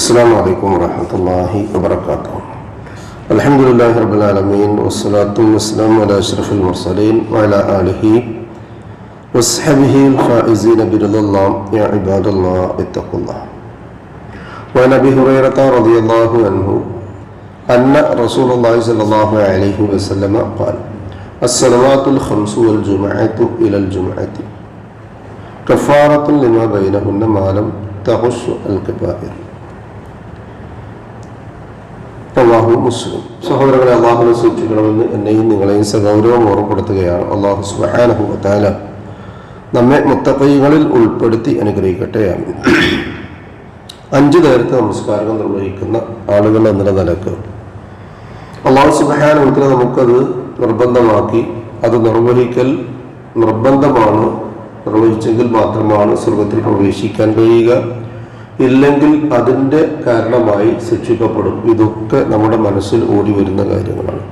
السلام عليكم ورحمة الله وبركاته. الحمد لله رب العالمين والصلاة والسلام على أشرف المرسلين وعلى آله وصحبه الفائزين برضا الله يا عباد الله اتقوا الله. وعن أبي هريرة رضي الله عنه أن رسول الله صلى الله عليه وسلم قال الصلوات الخمس والجمعة إلى الجمعة. كفارة لما بينهن ما لم تغش الكبائر. അള്ളാഹു മുസ്ലിം. സഹോദരങ്ങളെ അള്ളാഹുവിനെ സൂക്ഷിക്കണമെന്ന് എന്നെയും നിങ്ങളെയും സഗൗരവം ഓർമ്മപ്പെടുത്തുകയാണ്. അള്ളാഹു സുബാനഹുല നമ്മെ മുത്തക്കൈകളിൽ ഉൾപ്പെടുത്തി അനുഗ്രഹിക്കട്ടെ അഞ്ചു നേരത്തെ നമസ്കാരം നിർവഹിക്കുന്ന ആളുകൾ എന്ന നിലയ്ക്ക് അള്ളാഹു സുബാനുത്തിന് നമുക്കത് നിർബന്ധമാക്കി അത് നിർവഹിക്കൽ നിർബന്ധമാണ്. നിർവഹിച്ചെങ്കിൽ മാത്രമാണ് സ്വർഗത്തിൽ പ്രവേശിക്കാൻ കഴിയുക. ഇല്ലെങ്കിൽ അതിന്റെ കാരണമായി ശിക്ഷിക്കപ്പെടും ഇതൊക്കെ നമ്മുടെ മനസ്സിൽ ഓടി വരുന്ന കാര്യങ്ങളാണ്.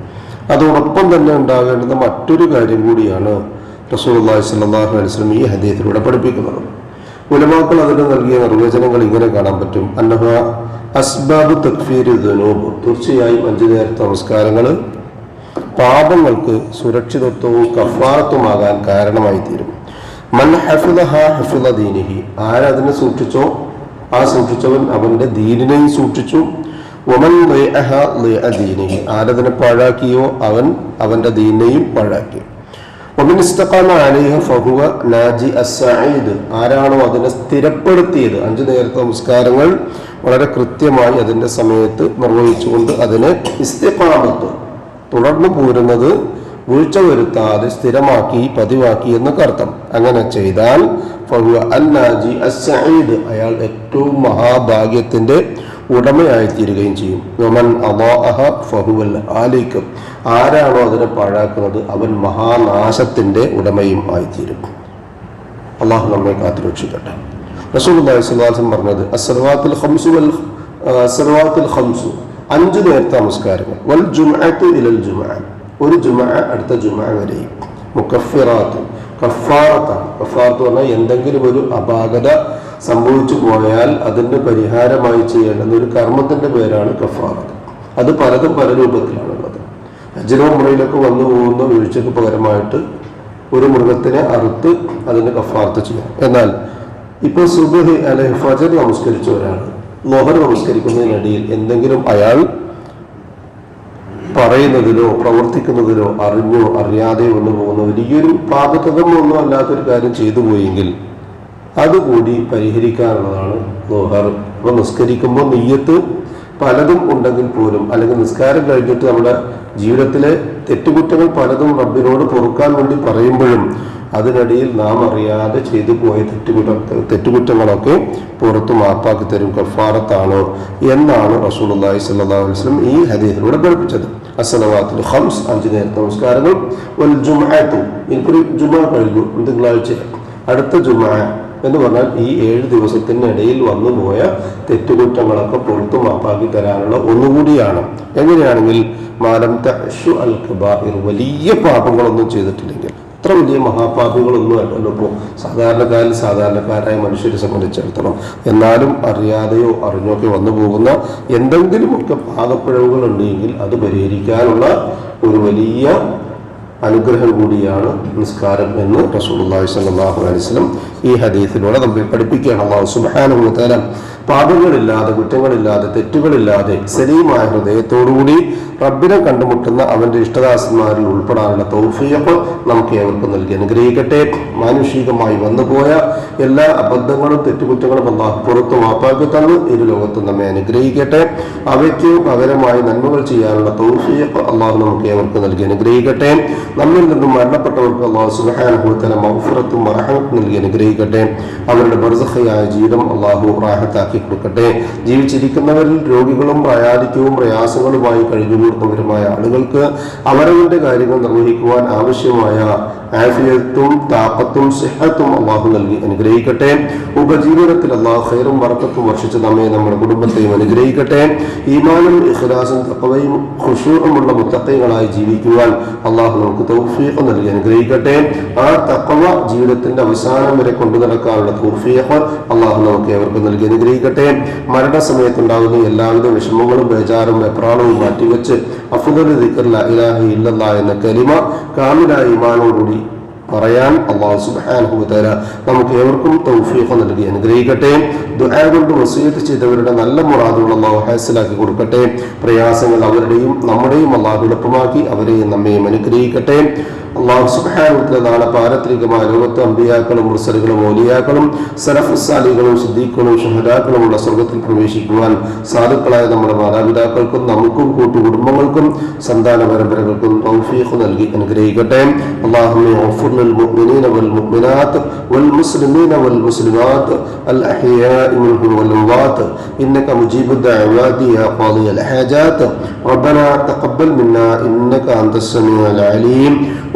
അതോടൊപ്പം തന്നെ ഉണ്ടാകേണ്ടുന്ന മറ്റൊരു കാര്യം കൂടിയാണ് റസൂലുള്ളാഹി സ്വല്ലാഹു അലൈഹി വസല്ലം ഈ ഹദീസിലൂടെ പഠിപ്പിക്കുന്നത്. ഉലമാക്കൾ അതിന് നൽകിയ നിർവചനങ്ങൾ ഇങ്ങനെ കാണാൻ പറ്റും. അന്നഹ അസ്ബാബ് തക്ഫീർ ദുനൂബ്. തീർച്ചയായും അഞ്ചു നേരത്തെ നമസ്കാരങ്ങൾ പാപങ്ങൾക്ക് സുരക്ഷിതത്വവും കഫാറത്തുമാകാൻ കാരണമായി തീരും മൻ ഹഫിദഹ ഹഫിദ ദീനിഹി. ആരതിനെ സൂക്ഷിച്ചോ? ആ സൂക്ഷിച്ചവൻ അവന്റെ ദീനിനെയും സൂക്ഷിച്ചു. ഒമൻ ആരതിനെ പാഴാക്കിയോ അവൻ അവന്റെ ദീനിനെയും പാഴാക്കി. ഫഹുവ ആരാണോ അതിനെ സ്ഥിരപ്പെടുത്തിയത്? അഞ്ചു നേരത്തെ നമസ്കാരങ്ങൾ വളരെ കൃത്യമായി അതിന്റെ സമയത്ത് നിർവഹിച്ചുകൊണ്ട് അതിനെ ഇസ്തിഖാമത്ത് തുടർന്നു പോരുന്നത് വീഴ്ച വരുത്താതെ സ്ഥിരമാക്കി പതിവാക്കി എന്നൊക്കെ അർത്ഥം. അങ്ങനെ ചെയ്താൽ അന്നാജി അസഈദ് അയാൾ ഏറ്റവും മഹാഭാഗ്യത്തിന്റെ ഉടമയായിത്തീരുകയും ചെയ്യും. ഫഹുവൽ ആലിക്കും ആരാണോ അതിനെ പാഴാക്കുന്നത് അവൻ മഹാനാശത്തിന്റെ ഉടമയും ആയിത്തീരും. അള്ളാഹു നമ്മെ കാത്തുരക്ഷിക്കട്ടെ. അലൈഹി വസല്ലം പറഞ്ഞത് അസ്സലവാത്തുൽ ഖംസു വൽ അഞ്ച് നേരത്തെ നമസ്കാരങ്ങൾ. വൽ ഒരു ജുമ അടുത്ത ജുമ വരെയും. മുക്കഫിറാത്ത് കഫാറത്താണ് കഫാറത്ത് പറഞ്ഞാൽ എന്തെങ്കിലും ഒരു അപാകത സംഭവിച്ചു പോയാൽ അതിന്റെ പരിഹാരമായി ചെയ്യേണ്ടുന്ന ഒരു കർമ്മത്തിന്റെ പേരാണ് കഫാറത്ത്. അത് പലതും പല രൂപത്തിലാണുള്ളത്. അജിനോ മുറയിലൊക്കെ വന്നു പോകുന്ന വീഴ്ചക്ക് പകരമായിട്ട് ഒരു മൃഗത്തിനെ അറുത്ത് അതിന് കഫാർത്ത് ചെയ്യാം. എന്നാൽ ഇപ്പോൾ സുബഹി അല്ലെ ഫജർ നമസ്കരിച്ച ഒരാൾ നമസ്കരിക്കുന്നതിനിടയിൽ എന്തെങ്കിലും അയാൾ പറയുന്നതിലോ പ്രവർത്തിക്കുന്നതിനോ അറിഞ്ഞോ അറിയാതെയോ വന്നു പോകുന്ന വലിയൊരു പാപത്തകമൊന്നും അല്ലാത്തൊരു കാര്യം ചെയ്തു പോയെങ്കിൽ അതുകൂടി പരിഹരിക്കാനുള്ളതാണ് നോഹർ. അപ്പോൾ നിസ്കരിക്കുമ്പോൾ നെയ്യത്ത് പലതും ഉണ്ടെങ്കിൽ പോലും അല്ലെങ്കിൽ നിസ്കാരം കഴിഞ്ഞിട്ട് നമ്മുടെ ജീവിതത്തിലെ തെറ്റുകുറ്റങ്ങൾ പലതും റബ്ബിനോട് പൊറുക്കാൻ വേണ്ടി പറയുമ്പോഴും അതിനിടയിൽ നാം അറിയാതെ ചെയ്തു പോയ തെറ്റുകുറ്റ തെറ്റുകുറ്റങ്ങളൊക്കെ പുറത്തു മാപ്പാക്കി തരും കഫാറത്താണോ എന്നാണ് റസൂലുള്ളാഹി സ്വല്ലല്ലാഹു അലൈഹി വസല്ലം ഈ ഹദീഹിലൂടെ പഠിപ്പിച്ചത്. അസ്സലവാത്തുൽ ഹംസ് അഞ്ച് നേരത്തെ നമസ്കാരങ്ങൾ. വൽ ജുംഅത്തു എനിക്കൊരു ജുമ കഴിഞ്ഞു തിങ്കളാഴ്ച. അടുത്ത ജുമാ എന്ന് പറഞ്ഞാൽ ഈ ഏഴ് ദിവസത്തിനിടയിൽ വന്നു പോയ തെറ്റുകുറ്റങ്ങളൊക്കെ പുറത്തു മാപ്പാക്കി തരാനുള്ള ഒന്നുകൂടിയാണ്. എങ്ങനെയാണെങ്കിൽ മാലം തഷു അൽ കബാഹിർ വലിയ പാപങ്ങളൊന്നും ചെയ്തിട്ടില്ലെങ്കിൽ. അത്ര വലിയ മഹാപാപികളൊന്നും അല്ലല്ലോ ഇപ്പോൾ സാധാരണക്കാരിൽ സാധാരണക്കാരായ മനുഷ്യരെ സംബന്ധിച്ചിടത്തോളം. എന്നാലും അറിയാതെയോ അറിഞ്ഞോ ഒക്കെ വന്നു പോകുന്ന എന്തെങ്കിലുമൊക്കെ പാകപ്പിഴവുകൾ ഉണ്ടെങ്കിൽ അത് പരിഹരിക്കാനുള്ള ഒരു വലിയ അനുഗ്രഹം കൂടിയാണ് നിസ്കാരം എന്ന് റസൂലുള്ളാഹി സ്വല്ലല്ലാഹു അലൈഹി വസല്ലം ഈ ഹദീസിലൂടെ നമ്മെ പഠിപ്പിക്കുകയാണ്. അള്ളാഹു സുബ്ഹാനഹു വതആല പാപങ്ങളില്ലാതെ കുറ്റങ്ങളില്ലാതെ തെറ്റുകളില്ലാതെ സലീമായ ഹൃദയത്തോടുകൂടി റബ്ബിനെ കണ്ടുമുട്ടുന്ന അവന്റെ ഇഷ്ടദാസന്മാരിൽ ഉൾപ്പെടാനുള്ള തൗഫീഖ് നമുക്ക് ഏവർക്കും നൽകി അനുഗ്രഹിക്കട്ടെ. മാനുഷികമായി വന്നുപോയ എല്ലാ അബദ്ധങ്ങളും തെറ്റുകുറ്റങ്ങളും അള്ളാഹു പുറത്തു മാപ്പാക്കി തന്നു ഇരു ലോകത്തും നമ്മെ അനുഗ്രഹിക്കട്ടെ. അവയ്ക്ക് പകരമായി നന്മകൾ ചെയ്യാനുള്ള തൗഫീഖ് അള്ളാഹു നമുക്ക് ഏവർക്കും നൽകി അനുഗ്രഹിക്കട്ടെ. നമ്മിൽ നിന്നും മരണപ്പെട്ടവർക്ക് അള്ളാഹു സുബഹാനുഭവത്തല മൗഫുറത്തും മറഹത്തും നൽകി അനുഗ്രഹിക്കട്ടെ. അവരുടെ ബർസഹയായ ജീവിതം അള്ളാഹു റാഹത്താക്കി കൊടുക്കട്ടെ. ജീവിച്ചിരിക്കുന്നവരിൽ രോഗികളും പ്രായാധിക്യവും പ്രയാസങ്ങളുമായി കഴിഞ്ഞുകൂടുന്നവരുമായ ആളുകൾക്ക് അവരവരുടെ കാര്യങ്ങൾ നിർവഹിക്കുവാൻ ആവശ്യമായ ആഫിയത്തും താപത്തും സിഹത്തും അള്ളാഹു നൽകി അനുഗ്രഹിക്കട്ടെ. ഉപജീവനത്തിൽ അള്ളാഹു ഖൈറും വറക്കത്തും വർഷിച്ച് നമ്മെ നമ്മുടെ കുടുംബത്തെയും അനുഗ്രഹിക്കട്ടെ. ഈമാനും ഇഖ്ലാസും തക്കവയും ഖുഷൂറുമുള്ള മുത്തക്കൈകളായി ജീവിക്കുവാൻ അള്ളാഹു നമുക്ക് തൗഫീഖ് നൽകി അനുഗ്രഹിക്കട്ടെ. ആ തക്കവ ജീവിതത്തിന്റെ അവസാനം വരെ കൊണ്ടു നടക്കാനുള്ള തൗഫീഖ് അള്ളാഹു നമുക്ക് ഏവർക്കും നൽകി അനുഗ്രഹിക്കട്ടെ. അനുഗ്രഹിക്കട്ടെ മരണസമയത്തുണ്ടാകുന്ന എല്ലാവിധ വിഷമങ്ങളും ബേജാറും വെപ്രാളവും മാറ്റിവെച്ച് അഫുദൽ എന്ന കലിമ കാമിലായ ഇമാനോടുകൂടി പറയാൻ അള്ളാഹു സുബാനുഭൂതര നമുക്ക് ഏവർക്കും തൗഫീഖ് നൽകി അനുഗ്രഹിക്കട്ടെ. ദുആ കൊണ്ട് വസീയത്ത് ചെയ്തവരുടെ നല്ല മുറാദുകൾ അള്ളാഹു ഹാസിലാക്കി കൊടുക്കട്ടെ. പ്രയാസങ്ങൾ അവരുടെയും നമ്മുടെയും അള്ളാഹു എളുപ്പമാക്കി അവരെയും നമ്മയും അനുഗ്രഹിക്കട്ടെ. അള്ളാഹു സുബാനുഭൂതല നാളെ പാരത്രികമായ ലോകത്ത് അമ്പിയാക്കളും മുർസലുകളും ഓലിയാക്കളും സരഫുസാലികളും സിദ്ദീഖുകളും ഷഹദാക്കളുമുള്ള സ്വർഗത്തിൽ പ്രവേശിക്കുവാൻ സാധുക്കളായ നമ്മുടെ മാതാപിതാക്കൾക്കും നമുക്കും കൂട്ടുകുടുംബങ്ങൾക്കും സന്താന പരമ്പരകൾക്കും തൗഫീഖ് നൽകി അനുഗ്രഹിക്കട്ടെ അള്ളാഹുമെ غفر للمؤمنين والمؤمنات والمسلمين والمسلمات الأحياء منهم والأموات إنك مجيب الدعوات يا قاضي الحاجات ربنا تقبل منا إنك أنت السميع العليم